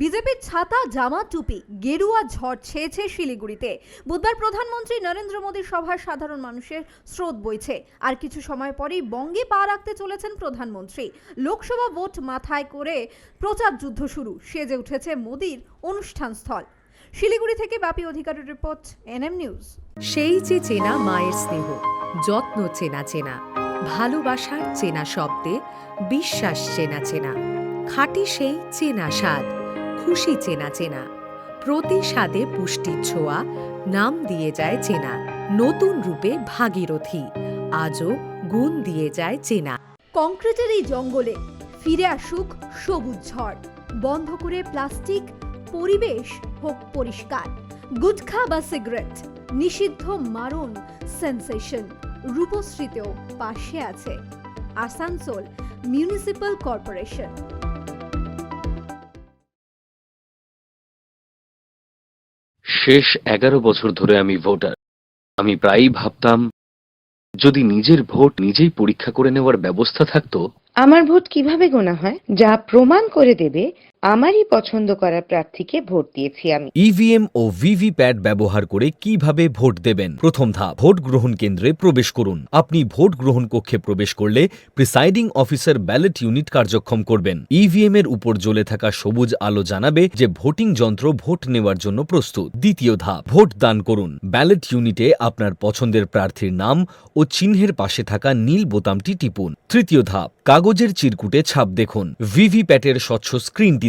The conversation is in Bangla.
বিজেপির ছাতা, জামা, টুপি, গেরুয়া, ঝড় ছেয়েছে শিলিগুড়িতে। বুধবার প্রধানমন্ত্রী নরেন্দ্র মোদীর সভায় সাধারণ মানুষের স্রোত বইছে। আর কিছু সময় পরেই বঙ্গে পা রাখতে চলেছেন প্রধানমন্ত্রী। লোকসভা ভোট মাথায় করে প্রচার যুদ্ধ শুরু, সেজে উঠেছে মোদীর অনুষ্ঠান স্থল শিলিগুড়ি থেকে বাপি অধিকারের রিপোর্ট, এনএম নিউজ। সেই যে চেনা মায়ের স্নেহ, যত্ন চেনা চেনা, ভালোবাসার চেনা শব্দে, বিশ্বাস চেনা চেনা, খাঁটি সেই চেনা স্বাদ। খুশি চেনা চেনা। প্রতি স্বাদে পুষ্টির ছোঁয়া, নাম দিয়ে যায় চেনা। নতুন রূপে ভাগীরথী, আজও গুণ দিয়ে যায় চেনা। কংক্রিটের এই জঙ্গলে ফিরে আসুক সবুজ ঝড়। বন্ধ করে প্লাস্টিক, পরিবেশ হোক পরিষ্কার। গুটখা বা সিগারেট, নিষিদ্ধ মারণ, সেন্সেশন, রূপশ্রীতেও পাশে আছে। Asansol municipal corporation. শেষ এগারো বছর ধরে আমি ভোটার। আমি প্রায়ই ভাবতাম, যদি নিজের ভোট নিজেই পরীক্ষা করে নেওয়ার ব্যবস্থা থাকতো। আমার ভোট কীভাবে গোনা হয়? যা প্রমাণ করে দেবে আমারই পছন্দ করা প্রার্থীকে ভোট দিয়েছি আমি। ইভিএম ও ভিভিপ্যাট ব্যবহার করে কীভাবে ভোট দেবেন? প্রথম ধাপ, ভোট গ্রহণ কেন্দ্রে প্রবেশ করুন। আপনি ভোট গ্রহণ কক্ষে প্রবেশ করলে প্রিসাইডিং অফিসার ব্যালট ইউনিট কার্যক্ষম করবেন। ইভিএম এর উপর জ্বলে থাকা সবুজ আলো জানাবে যে ভোটিং যন্ত্র ভোট নেওয়ার জন্য প্রস্তুত। দ্বিতীয় ধাপ, ভোট দান করুন। ব্যালট ইউনিটে আপনার পছন্দের প্রার্থীর নাম ও চিহ্নের পাশে থাকা নীল বোতামটি টিপুন। তৃতীয় ধাপ, কাগজের চিরকুটে ছাপ দেখুন। ভিভিপ্যাটের স্বচ্ছ স্ক্রিনটি